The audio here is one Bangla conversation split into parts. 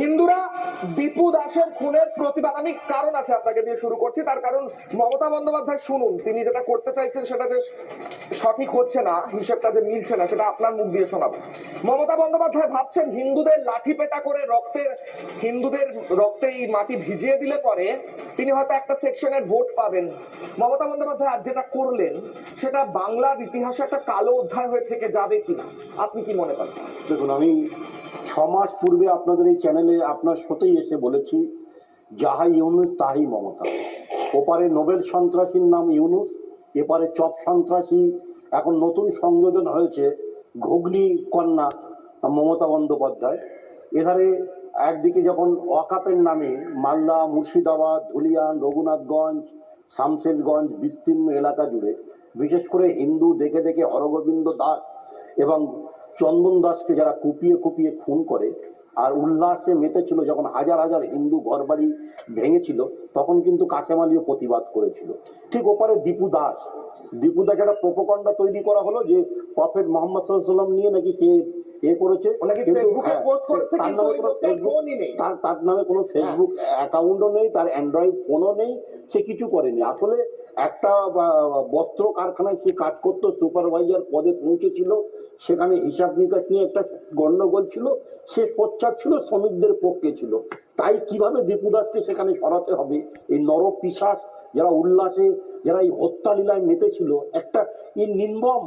হিন্দুরা দীপু দাসের খুনের প্রতিবাদ। আমি কারণ আছে আপনাকে দিয়ে শুরু করছি, তার কারণ মমতা বন্দ্যোপাধ্যায় শুনুন, তিনি যেটা করতে চাইছেন সেটা যে সঠিক হচ্ছে না, হিসেবটা যে মিলছে না, সেটা আপনার মুখ দিয়ে শোনাবো। মমতা বন্দ্যোপাধ্যায় ভাবছেন হিন্দুদের লাঠি পেটা করে রক্তের হিন্দুদের রক্তে এই মাটি ভিজিয়ে দিলে পরে তিনি হয়তো একটা সেকশনের ভোট পাবেন। মমতা বন্দ্যোপাধ্যায় আজ যেটা করলেন, সেটা বাংলার ইতিহাসে একটা কালো অধ্যায় হয়ে থেকে যাবে কিনা, আপনি কি মনে করেন? দেখুন, আমি ছ মাস পূর্বে আপনাদের এই চ্যানেলে আপনার সাথেই এসে বলেছি, যাহা ইউনুস, তাহাই মমতা। ওপারে নোবেল সন্ত্রাসীর নাম ইউনুস, এপারে চপ সন্ত্রাসী, এখন নতুন সংযোজন হয়েছে ঘুগনি কন্যা মমতা বন্দ্যোপাধ্যায়। এধারে একদিকে যখন ওয়াকাপের নামে মালদা, মুর্শিদাবাদ ধুলিয়ান রঘুনাথগঞ্জ, শামশেরগঞ্জ, বিস্তীর্ণ এলাকা জুড়ে, বিশেষ করে হিন্দু দেখে দেখে হরগোবিন্দ দাস এবং চন্দন দাসকে যারা কুপিয়ে কুপিয়ে খুন করে আর উল্লাসে মেতেছিল যখন হাজার হাজার হিন্দু ঘরবাড়ি ভেঙেছিল তখন কিন্তু কাঁচামালিও প্রতিবাদ করেছিল। ঠিক ওপারে দীপু দাস। দীপু দাস একটা প্রোপকণ্ডা তৈরি করা হলো যে প্রফেট মোহাম্মদ সাল্লাম নিয়ে নাকি সে এ করেছে। হ্যাঁ, তার। তার নামে কোনো ফেসবুক অ্যাকাউন্টও নেই তার অ্যান্ড্রয়েড ফোনও নেই সে কিছু করেনি। আসলে একটা বস্ত্র কারখানায় সে কাজ করতো সুপারভাইজার পদে পৌঁছেছিল সেখানে হিসাব নিকাশ নিয়ে একটা গন্ডগোল ছিল সে সোচ্চার ছিল, শ্রমিকদের পক্ষে ছিল। তাই কীভাবে দীপুদাসকে সেখানে সরাতে হবে? এই নর পিসাস যারা উল্লাসে, যারা এই হত্যা লীলায় মেতেছিল, একটা এই নির্মম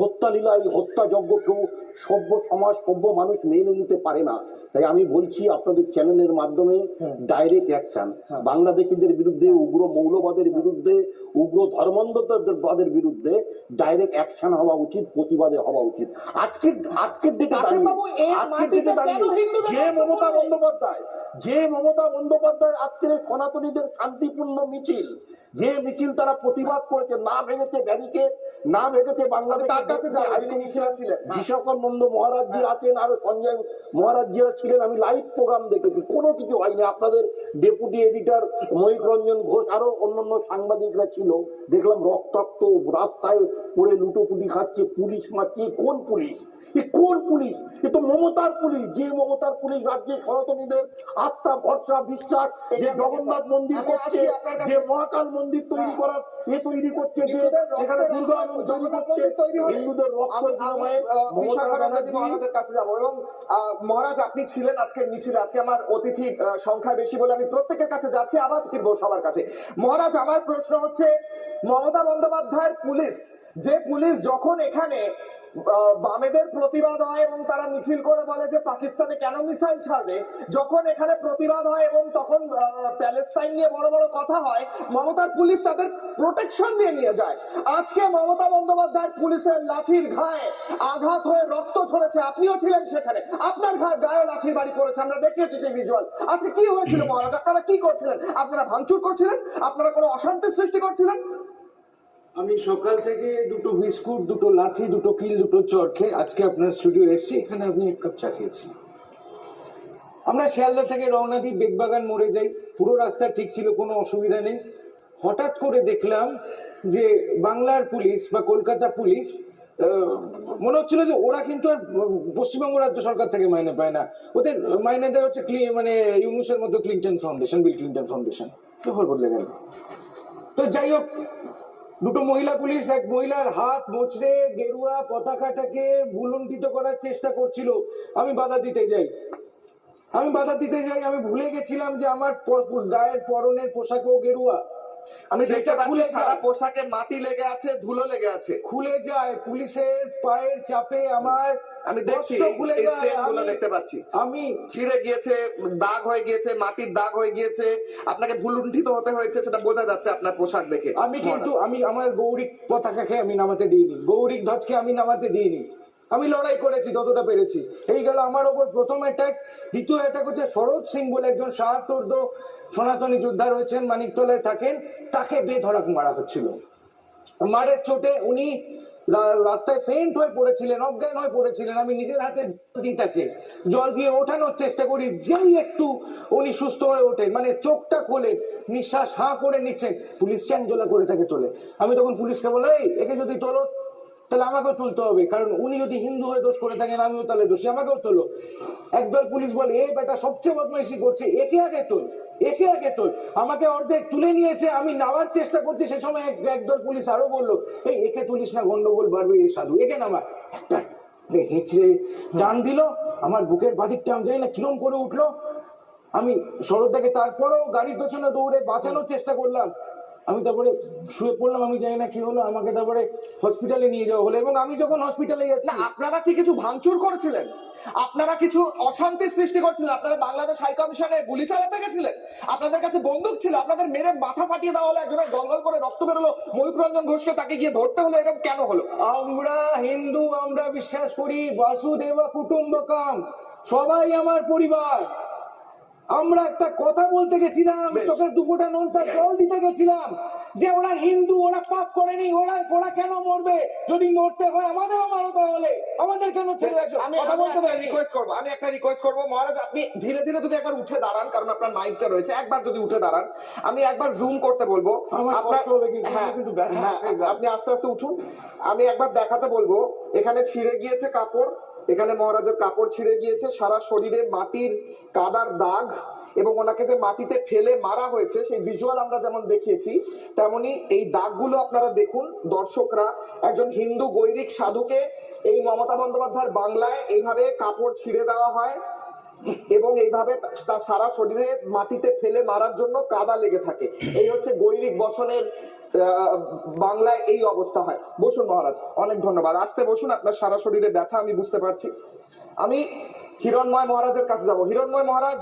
হত্যা লীলা এই হত্যাযজ্ঞ কেউ সভ্য সমাজ সভ্য মানুষ মেনে নিতে পারে না। তাই আমি বলছি আপনাদের চ্যানেলের মাধ্যমে ডাইরেক্ট অ্যাকশন বাংলাদেশিদের বিরুদ্ধে উগ্র মৌলবাদের বিরুদ্ধে উগ্র ধর্মান্ধবাদের বিরুদ্ধে ডাইরেক্ট অ্যাকশন হওয়া উচিত প্রতিবাদে হওয়া উচিত। আজকে আজকের ডেটে আজকের যে মমতা বন্দ্যোপাধ্যায় যে মমতা বন্দ্যোপাধ্যায় আজকের সনাতনীদের শান্তিপূর্ণ মিছিল যে মিছিল তারা প্রতিবাদ করেছে না ভেঙেছে ব্যারিকেড না ভেঙেছে বাংলাদেশ তার কাছে যিনি মিছিলে ছিলেন হ্যাঁ। বিশাখানন্দ মহারাজ জি আছেন আর সঞ্জয় মহারাজ জিরা ছিলেন আমি লাইভ প্রোগ্রাম দেখেছি কোনো কিছু হয়নি আপনাদের ডেপুটি এডিটর মহিক রঞ্জন ঘোষ আরও অন্যান্য সাংবাদিকরা ছিল দেখলাম রক্তাক্ত রাস্তায় পড়ে লুটোপুটি খাচ্ছে পুলিশ মারছে কোন পুলিশ এ কোন পুলিশ এ তো মমতার পুলিশ যে মমতার পুলিশ রাজ্যে সনাতনীদের আস্থা ভরসা বিশ্বাস যে জগন্নাথ মন্দির করছে। যে মহাকাল মন্দির তৈরি হ্যাঁ। করার এ তৈরি করছে যে এখানে দুর্গা তৈরি করছে হিন্দুদের রক্ত মমতা বিশাখানন্দজি ব্যানার্জি মহারাজের কাছে যাব। এবং আহ, মহারাজ আপনি ছিলেন আজকে মিছিলে। আজকে আমার অতিথি সংখ্যা বেশি বলে আমি প্রত্যেকের কাছে যাচ্ছি আবার ফিরবো সবার কাছে। মহারাজ আমার প্রশ্ন হচ্ছে মমতা বন্দ্যোপাধ্যায়ের পুলিশ যে পুলিশ যখন এখানে বামেদের প্রতিবাদ হয় এবং তারা মিছিল করে বলে যে পাকিস্তানে কেন মিসাইল ছাড়বে? যখন এখানে প্রতিবাদ হয় এবং তখন প্যালেস্তাইন নিয়ে বড় বড় কথা হয়, মমতার পুলিশ তাদের প্রোটেকশন দিয়ে নিয়ে যায়। আজকে মমতা বন্দ্যোপাধ্যায়ের পুলিশের লাঠির ঘায়ে আঘাত হয়ে রক্ত ঝরেছে। আপনিও ছিলেন সেখানে। আপনার ঘায়ে গায়ে লাঠির বাড়ি পড়েছে। আমরা দেখিয়েছি সেই ভিজুয়াল আজকে কি হয়েছিল মহারাজ? আপনারা কি করছিলেন? আপনারা ভাঙচুর করছিলেন? আপনারা কোনো অশান্তির সৃষ্টি করছিলেন? আমি সকাল থেকে দুটো বিস্কুট, দুটো লাঠি, দুটো কিল, দুটো চট খেয়ে আজকে আপনার স্টুডিও এসেছি। এখানে আপনি এক কাপ চা খেয়েছি। আমরা শিয়ালদা থেকে রওনা দিই বেগবাগান মোড়ে যাই। পুরো রাস্তা ঠিক ছিল, কোনো অসুবিধা নেই। হঠাৎ করে দেখলাম যে বাংলার পুলিশ বা কলকাতা পুলিশ মনে হচ্ছিল যে ওরা কিন্তু আর পশ্চিমবঙ্গ রাজ্য সরকার থেকে মাইনে পায় না। ওদের মাইনে দেওয়া হচ্ছে মানে ইউনুসের মতো Clinton foundation, Bill Clinton foundation. ব্যাপার বদলে গেল। তো যাই হোক দুটো মহিলা পুলিশ, এক মহিলার হাত মোচড়ে গেরুয়া পতাকাটাকে ভুলুণ্ঠিত করার চেষ্টা করছিল। আমি বাধা দিতে যাই। আমি বাধা দিতে যাই, আমি ভুলে গেছিলাম যে আমার গায়ের পরনের পোশাকও গেরুয়া। আমি দেখতে পাচ্ছি সারা পোশাকে মাটি লেগে আছে ধুলো লেগে আছে। খুলে যায় পুলিশের পায়ের চাপে আমার আমি দেখছি বস্ত্র খুলে এই যায়। স্টেনগুলো আমি- দেখতে পাচ্ছি। আমি ছিঁড়ে গিয়েছে দাগ হয়ে গিয়েছে মাটির দাগ হয়ে গিয়েছে। আপনাকে ভুলুণ্ঠিত হতে হয়েছে সেটা বোঝা যাচ্ছে আপনার পোশাক দেখে। আমি কিন্তু আমি আমার গৌরিক পতাকাকে আমি নামাতে দিইনি। গৌরিক ধ্বজকে আমি নামাতে দিইনি। আমি লড়াই করেছি, যতটা পেরেছি। এই গেল আমার ওপর প্রথম অ্যাটাক দ্বিতীয় অ্যাটাক হচ্ছে শরৎ সিং বলে একজন সাহাত্তর্দ সনাতনী যোদ্ধা রয়েছেন, মানিকতলায় থাকেন। তাকে বেধড়ক মারা হচ্ছিল। মারের চোটে উনি রাস্তায় ফেন্ট হয়ে পড়েছিলেন, অজ্ঞান হয়ে পড়েছিলেন। আমি নিজের হাতে জল দিই তাকে। জল দিয়ে ওঠানোর চেষ্টা করি, যেই একটু উনি সুস্থ হয়ে ওঠেন মানে চোখটা খোলে, নিঃশ্বাস হাঁ করে নিচ্ছেন পুলিশ চ্যাংজোলা করে তাকে তোলে। আমি তখন পুলিশকে বলে এই, একে যদি তোলো তাহলে আমাকেও তুলতে হবে, কারণ উনি যদি হিন্দু হয়ে দোষ করে থাকেন, আমিও তাহলে দোষী, আমাকেও তোলো। একদল পুলিশ বলে এ বেটা সবচেয়ে বদমাইশি করছে, একে আগে তোল, একে আগে তোল। আমাকে অর্ধেক তুলে নিয়েছে, আমি নামার চেষ্টা করছি, সে সময় এক- একদল পুলিশ আরও বলল, এই, একে তুলিস না, গন্ডগোল বাড়বে, এই সাধু, একে নামা। একটা হেঁচড়ে টান দিল, আমার বুকের বাদিকটা আমি জানি না কিরম করে উঠল। আমি সরদাকে তারপরেও গাড়ির পেছনে দৌড়ে বাঁচানোর চেষ্টা করলাম। আমি তারপরে শুয়ে পড়লাম আমি জানি না কি হলো আমাকে তারপরে হসপিটালে নিয়ে যাওয়া হলো। এবং আমি যখন হসপিটালে যাচ্ছি না আপনারা কি কিছু ভাঙচুর করেছিলেন? আপনারা কিছু অশান্তি সৃষ্টি করছিলেন? আপনারা বাংলাদেশ হাই কমিশনে গুলি চালাতে গেছিলেন? আপনাদের কাছে বন্দুক ছিল আপনাদের মেরে মাথা ফাটিয়ে দেওয়া হলো একজনের গলগল করে রক্ত বেরোলো ময়ূক রঞ্জন ঘোষকে তাকে গিয়ে ধরতে হলো এরকম কেন হলো? আমরা হিন্দু আমরা বিশ্বাস করি বাসুদেব কুটুম্বকম সবাই আমার পরিবার। আমরা একটা কথা বলতে গেছিলাম তোকে দু ফোঁটা নোনটা জল দিতে গেছিলাম যে ওরা হিন্দু ওরা পাপ করেনি ওরা ওরা কেন মরবে? যদি মরতে হয় আমাদেরও মারো তাহলে। আমাদের কেন ছেড়ে রাখছো আমি কথা বলতে পারি রিকোয়েস্ট করব আমি একটা রিকোয়েস্ট করব। মহারাজ আপনি ধীরে ধীরে যদি একবার উঠে দাঁড়ান কারণ আপনার মাইকটা রয়েছে একবার যদি উঠে দাঁড়ান আমি একবার জুম করতে বলব। আপনার কিন্তু, হ্যাঁ হ্যাঁ আপনি আস্তে আস্তে উঠুন। আমি একবার দেখাতে বলব এখানে ছিঁড়ে গিয়েছে কাপড়। এখানে মহারাজের কাপড় ছিঁড়ে গিয়েছে, সারা শরীরে মাটির কাদার দাগ এবং ওনাকে যে মাটিতে ফেলে মারা হয়েছে, সেই ভিজুয়াল আমরা যেমন দেখিয়েছি, তেমনি এই দাগগুলো আপনারা দেখুন, দর্শকরা, একজন হিন্দু গৈরিক সাধুকে এই মমতা বন্দ্যোপাধ্যায়ের বাংলায় এইভাবে কাপড় ছিঁড়ে দেওয়া হয় এবং এইভাবে তার সারা শরীরে মাটিতে ফেলে মারার জন্য কাদা লেগে থাকে। এই হচ্ছে গৈরিক বসনের বাংলায় এই অবস্থা হয়। বসুন মহারাজ, অনেক ধন্যবাদ। আসতে বসুন, আপনার সারা শরীরে ব্যথা, আমি বুঝতে পারছি। আমি হিরণময় মহারাজের কাছে যাব। হিরণময় মহারাজ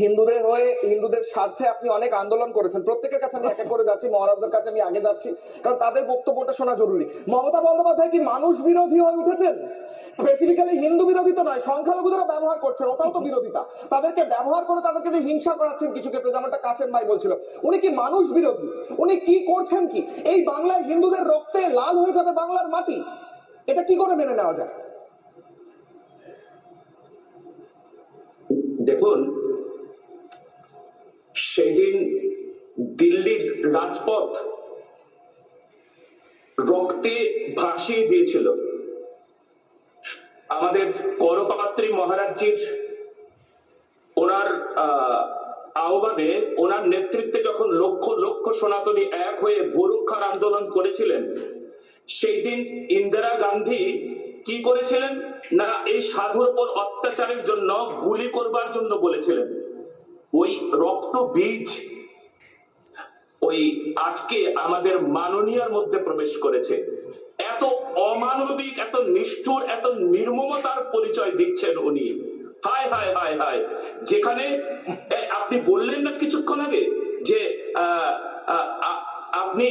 হিন্দুদের হয়ে, হিন্দুদের স্বার্থে আপনি অনেক আন্দোলন করেছেন। প্রত্যেকের কাছে আমি এক এক করে যাচ্ছি, মহারাজদের কাছে আমি আগে যাচ্ছি, কারণ তাদের বক্তব্যটা শোনা জরুরি। মমতা বন্দ্যোপাধ্যায় কি মানুষ বিরোধী হয়ে উঠেছেন? স্পেসিফিক্যালি হিন্দু বিরোধী তো নয়, সংখ্যালঘুদেরও ব্যবহার করছেন, ওটাও তো বিরোধিতা। তাদেরকে ব্যবহার করে তাদেরকে যে হিংসা করাচ্ছেন কিছু ক্ষেত্রে, যেমনটা কাসেম ভাই বলছিল। উনি কি মানুষ বিরোধী? উনি কি করছেন কি? এই বাংলার হিন্দুদের রক্তে লাল হয়ে যাবে বাংলার মাটি, এটা কি করে মেনে নেওয়া যায়? দেখুন সেই দিন দিল্লির রাজপথ রক্তে ভাসিয়ে দিয়েছিল। আমাদের করপাত্রী মহারাজজির ওনার আহ, আহ্বানে ওনার নেতৃত্বে যখন লক্ষ লক্ষ সনাতনী এক হয়ে গোরক্ষার আন্দোলন করেছিলেন সেই দিন ইন্দিরা গান্ধী কি করেছিলেন? না এই সাধুর উপর অত্যাচারের জন্য গুলি করবার জন্য বলেছিলেন। ওই রক্ত বীজ ওই আজকে আমাদের মাননীয়ার মধ্যে প্রবেশ করেছে। এত অমানবিক, এত নিষ্ঠুর, এত নির্মমতার পরিচয় দিচ্ছেন উনি। হায় হায় হায় হায়। যেখানে আপনি বললেন না কিছুক্ষণ আগে যে আপনি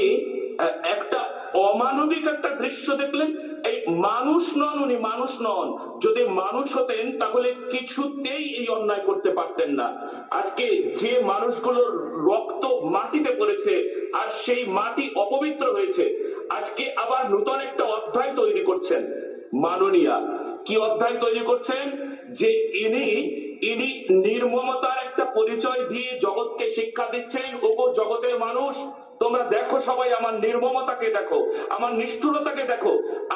একটা অমানবিক একটা দৃশ্য দেখলেন? এই মানুষ নন উনি, মানুষ নন। যদি মানুষ হতেন, তাহলে কিছুতেই এই অন্যায় করতে পারতেন না। আজকে যে মানুষগুলোর রক্ত মাটিতে পড়েছে, আর সেই মাটি অপবিত্র হয়েছে, আজকে আবার নতুন একটা অধ্যায় তৈরি করছেন। মাননীয়া। কি অধ্যায় তৈরি করছেন? যে ইনি ইনি নির্মমতার একটা পরিচয় দিয়ে জগৎকে শিক্ষা দিচ্ছেন। ওগো জগতের মানুষ তোমরা দেখো সবাই আমার নির্মমতাকে দেখো আমার নিষ্ঠুরতাকে দেখো।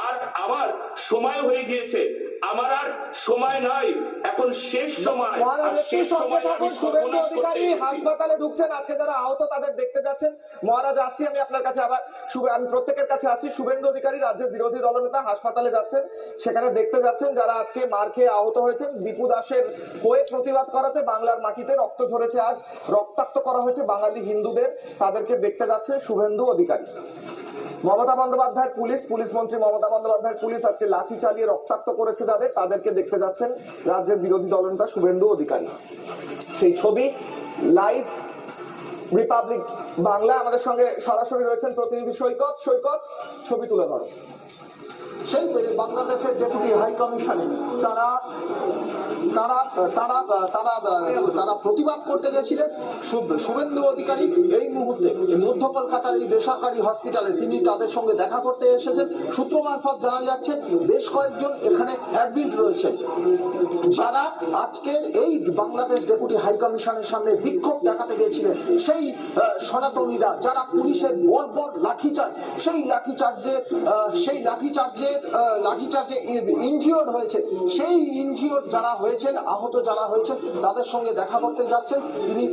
আর আমার সময় হয়ে গিয়েছে। আমার আর সময় নাই। এখন শেষ সময়। আর শেষ সময় থাকুন। শুভেন্দু অধিকারী হাসপাতালে ঢুকছেন। আজকে যারা আহত তাদের দেখতে যাচ্ছেন। মহারাজ আসি আমি আপনার কাছে আবার শুভ- আমি প্রত্যেকের কাছে আছি শুভেন্দু অধিকারী রাজ্যের বিরোধী দলনেতা হাসপাতালে যাচ্ছেন। সেখানে দেখতে যাচ্ছেন যারা আজকে মার খেয়ে আহত হয়েছেন। দীপু দাসের হয়ে প্রতিবাদ করাতে বাংলার মাটিতে রক্ত ঝরেছে আজ। রক্তাক্ত করা হয়েছে বাঙালি হিন্দুদের। তাদেরকে দেখতে যাচ্ছেন শুভেন্দু অধিকারী। মমতা বন্দ্যোপাধ্যায়ের পুলিশ পুলিশ মন্ত্রী মমতা বন্দ্যোপাধ্যায়ের পুলিশ আজকে লাঠি চালিয়ে রক্তাক্ত করেছে যাদের। তাদেরকে দেখতে যাচ্ছেন রাজ্যের বিরোধী দলনেতা শুভেন্দু অধিকারী। সেই ছবি লাইভ রিপাবলিক বাংলা। আমাদের সঙ্গে সরাসরি রয়েছেন প্রতিনিধি সৈকত। সৈকত, ছবি তুলে ধরো। সেই বাংলাদেশের ডেপুটি হাই কমিশনে তারা তারা তারা তারা তারা প্রতিবাদ করতে গেছিলেন। শুভেন্দু অধিকারী এই মুহূর্তে মধ্য কলকাতার এই বেসরকারি হসপিটালে তিনি তাদের সঙ্গে দেখা করতে এসেছেন। সূত্র মারফত জানা যাচ্ছে বেশ কয়েকজন এখানে অ্যাডমিট রয়েছে। যারা আজকের এই বাংলাদেশ ডেপুটি হাই কমিশনের সামনে বিক্ষোভ দেখাতে গিয়েছিলেন সেই আহ, সনাতনীরা যারা পুলিশের বর্বর লাঠিচার্জ সেই লাঠিচার্জে আহ, সেই লাঠিচার্জে আহ, লাঠিচার্জে ইনজিওর্ড হয়েছে। সেই ইনজিওর্ড যারা হয়েছেন আহত যারা হয়েছেন, তাদের সঙ্গে দেখা করতে যাচ্ছেন। তিনি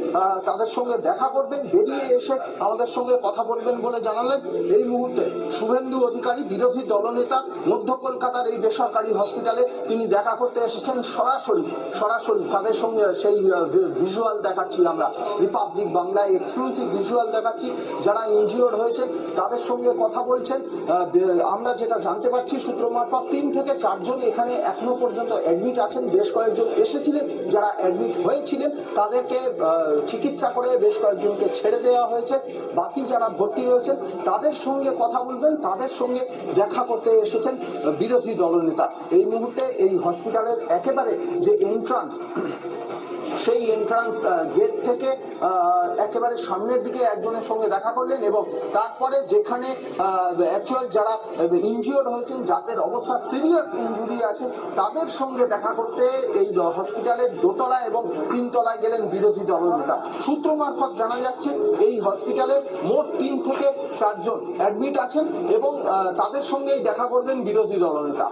তাদের সঙ্গে দেখা করবেন, বেরিয়ে এসে আমাদের সঙ্গে কথা বলবেন বলে জানালেন। এই মুহূর্তে শুভেন্দু অধিকারী, বিরোধী দলনেতা, মধ্য কলকাতার এই বেসরকারি হসপিটালে তিনি দেখা করতে এসেছেন। সরাসরি সরাসরি তাদের সঙ্গে সেই ভিজুয়াল দেখাচ্ছি আমরা। রিপাবলিক বাংলায় এক্সক্লুসিভ ভিজুয়াল দেখাচ্ছি। যারা ইনজিওর্ড হয়েছে তাদের সঙ্গে কথা বলছেন। আমরা যেটা জানতে পারছি সূত্র মারফত, তিন থেকে চারজন এখানে এখনও পর্যন্ত অ্যাডমিট আছেন। বেশ কয়েকজন এসেছিলেন, যারা অ্যাডমিট হয়েছিলেন, তাদেরকে চিকিৎসা করে বেশ কয়েকজনকে ছেড়ে দেওয়া হয়েছে। বাকি যারা ভর্তি রয়েছেন তাদের সঙ্গে কথা বলবেন, তাদের সঙ্গে দেখা করতে এসেছেন বিরোধী দলনেতা। এই মুহূর্তে এই হসপিটালের একেবারে যে এন্ট্রান্স সেই এন্ট্রান্স গেট থেকে একেবারে সামনের দিকে একজনের সঙ্গে দেখা করলেন এবং তারপরে যেখানে অ্যাকচুয়াল যারা ইনজিওর্ড হয়েছেন, যাদের অবস্থা সিরিয়াস ইনজুরি আছে, তাদের সঙ্গে দেখা করতে এই হসপিটালের দোতলা এবং তিনতলায় গেলেন বিরোধী দলনেতা সূত্র মারফত জানা যাচ্ছে, এই হসপিটালে মোট তিন থেকে চারজন অ্যাডমিট আছেন এবং তাদের সঙ্গেই দেখা করবেন বিরোধী দলনেতা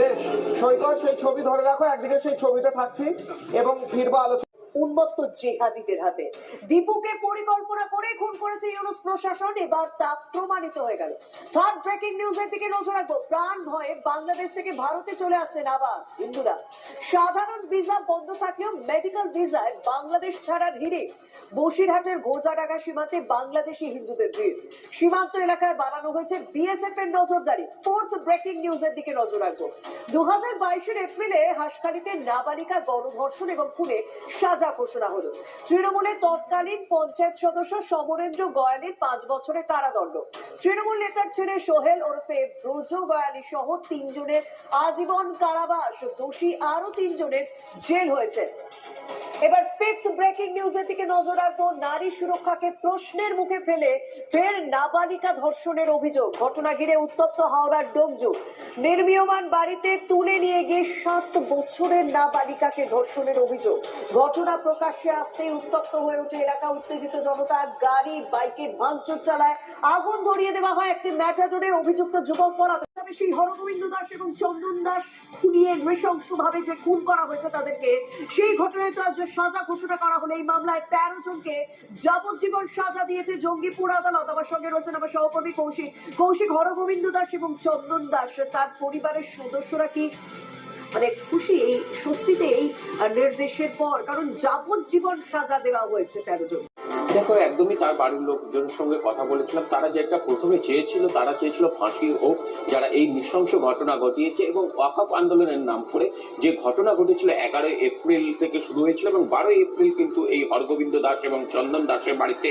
বেশ, সৈকত, সেই ছবি ধরে রাখো, একদিকে সেই ছবিতে থাকছি এবং ফিরবো আলোচনা উন্মত্ত জেহাদিদের হাতে। দীপুকে পরিকল্পনা করে খুন করেছে ইউনুস প্রশাসন, এবার তা প্রমাণিত হয়ে গেল। থার্ড ব্রেকিং নিউজের দিকে নজর রাখব। প্রাণ ভয়ে বাংলাদেশ থেকে ভারতে চলে আসছেন আবার হিন্দুরা। সাধারণ ভিসা বন্ধ থাকলেও মেডিকেল ভিসায় বাংলাদেশ ছাড়ার হিরে বসিরহাটের ঘোজাডাঙ্গা সীমান্তে বাংলাদেশি হিন্দুদের ভিড়। সীমান্ত এলাকায় বানানো হয়েছে বিএসএফ এর নজরদারি। ফোর্থ ব্রেকিং নিউজের দিকে নজর রাখব। দু হাজার বাইশের এপ্রিলে হাসখালিতে নাবালিকা গণধর্ষণ এবং খুনে সাজা ঘোষণা হলো। তৃণমূলের তৎকালীন পঞ্চায়েত সদস্য সমরেন্দ্র গয়ালের পাঁচ বছরের কারাদণ্ড। তৃণমূল নেতার ছেলে সোহেল ওরফে ব্রজ গয়ালি সহ তিনজনের আজীবন কারাবাস। দোষী আরও তিনজনের জেল হয়েছে। এবার ফিফথ ব্রেকিং নিউজের দিকে নজর রাখব। নারী সুরক্ষাকে প্রশ্নের মুখে ফেলে ফের নাবালিকা ধর্ষণের অভিযোগ। ঘটনা ঘিরে উত্তপ্ত হাওড়ার ডোমজু। নির্মীয়মান বাড়িতে তুলে নিয়ে গিয়ে সাত বছরের নাবালিকাকে ধর্ষণের অভিযোগ। ঘটনা প্রকাশ্যে আসতেই উত্তপ্ত হয়ে ওঠে এলাকা উত্তেজিত জনতা। গাড়ি, বাইকে, ভাঙচুর চালায়। আগুন ধরিয়ে দেওয়া হয় একটি ম্যাটাডোরে। অভিযুক্ত যুবক পলাতক তবে সেই হরগোবিন্দ দাস এবং চন্দন দাস খুনিয়ে নৃশংসভাবে যে খুন করা হয়েছে তাদেরকে, সেই ঘটনায় তো আজ সাজা ঘোষণা করা হলো। এই মামলায় তেরো জনকে যাবজ্জীবন সাজা দিয়েছে জঙ্গিপুর আদালত। আমার সঙ্গে রয়েছেন আমার সহকর্মী কৌশিক। কৌশিক, হরগোবিন্দ দাস এবং চন্দন দাস, তার পরিবারের সদস্যরা কি মানে খুশি এই স্বস্তিতে এই নির্দেশের পর কারণ যাবজ্জীবন সাজা দেওয়া হয়েছে তেরো জন। দেখো একদমই তার বাড়ির লোকজনের সঙ্গে কথা বলেছিলাম। তারা যে একটা প্রথমে চেয়েছিল, তারা চেয়েছিল ফাঁসি হোক, যারা এই নৃশংস ঘটনা ঘটিয়েছে এবং ওয়াকফ আন্দোলনের নাম করে যে ঘটনা ঘটেছিল এগারোই এপ্রিল থেকে শুরু হয়েছিল এবং বারোই এপ্রিল কিন্তু এই হরগোবিন্দ দাস এবং চন্দন দাসের বাড়িতে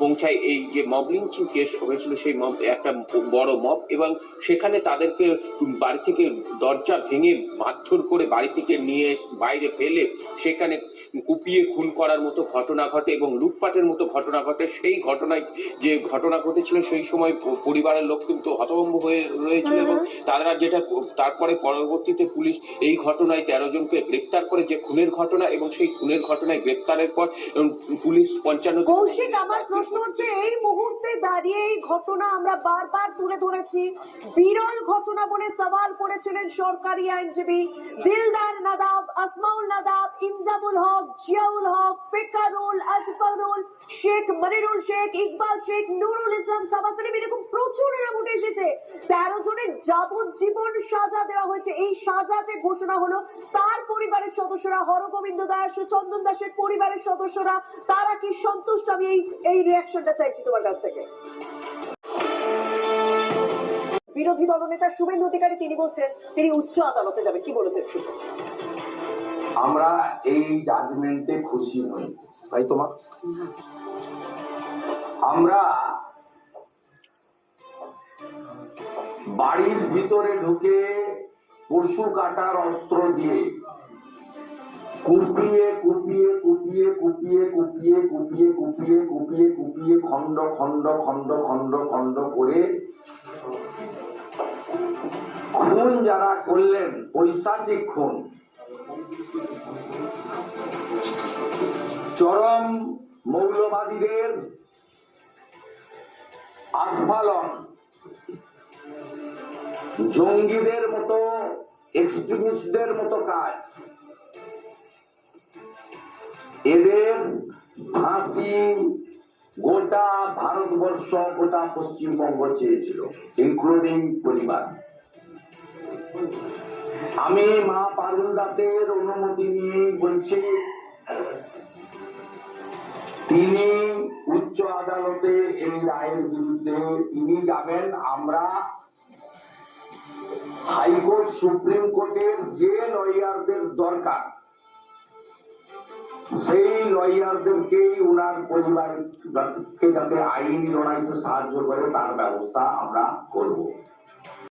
পৌঁছায় এই যে মব লিঞ্চিং কেস হয়েছিল, সেই মব, একটা বড় মব এবং সেখানে তাদেরকে বাড়ি থেকে দরজা ভেঙে মারধর করে বাড়ি থেকে নিয়ে বাইরে ফেলে সেখানে কুপিয়ে খুন করার মতো ঘটনা ঘটে এবং লুটপাটের মতো ঘটনা ঘটে সেই ঘটনায় যে ঘটনা ঘটেছিল সেই সময় পরিবারের লোক কিন্তু হতভম্ব হয়ে রয়েছিল এবং তারা যেটা তারপরে পরবর্তীতে পুলিশ এই ঘটনায় তেরো জনকে গ্রেপ্তার করে যে খুনের ঘটনা এবং সেই খুনের ঘটনায় গ্রেপ্তারের পর পুলিশ পঞ্চান্ন কৌশিক আমার প্রশ্ন হচ্ছে এই মুহূর্তে দাঁড়িয়ে এই ঘটনা আমরা বারবার তুলে ধরেছি। বিরল ঘটনা বলে সওয়াল করেছিলেন সরকারি আইনজীবী দিলদার নাদাব আসমাউল নাদাব ইনজামুল হক জিয়াউল হক ফেকারুল আজফরুল শেখ মনিরুল শেখ, ইকবাল শেখ, নুরুল ইসলাম সাবাকারিম এরকম প্রচুর নাম উঠে এসেছে। তেরো জনের যাবজ্জীবন সাজা দেওয়া হয়েছে। এই সাজা যে ঘোষণা হলো, তার পরিবারের সদস্যরা, হরগোবিন্দ দাস, চন্দন দাসের পরিবারের সদস্যরা, তারা কি সন্তুষ্ট? আমি এই এই রিয়াকশনটা চাইছি তোমার কাছ থেকে। বিরোধী দলনেতা শুভেন্দু অধিকারী, তিনি বলছেন, তিনি উচ্চ আদালতে যাবেন। কি বলেছেন আমরা এই জাজমেন্টে খুশি নই। তাই তোমার? আমরা বাড়ির ভিতরে ঢুকে পশু কাটার অস্ত্র দিয়ে কুপিয়ে কুপিয়ে কুপিয়ে কুপিয়ে কুপিয়ে কুপিয়ে কুপিয়ে কুপিয়ে কুপিয়ে খণ্ড খণ্ড খণ্ড খণ্ড খণ্ড করে খুন যারা করলেন, পৈশাচিক খুন। চরম মৌলবাদীদের আস্ফালন, জঙ্গিদের মতো এক্সট্রিমিস্টদের মতো কাজ। এদের ফাঁসি গোটা ভারতবর্ষ, গোটা পশ্চিমবঙ্গ চেয়েছিল ইনক্লুডিং পরিবার। আমি মা পারুল দাসের অনুমতি নিয়ে বলছি তিনি উচ্চ আদালতে এই রায়ের বিরুদ্ধে তিনি যাবেন। আমরা হাইকোর্ট, সুপ্রিম কোর্টের যে লয়ারদের দরকার, সেই লয়ারদেরকে উনার পরিবারকে যাতে আইনি লড়াইতে সাহায্য করে, তার ব্যবস্থা আমরা করব।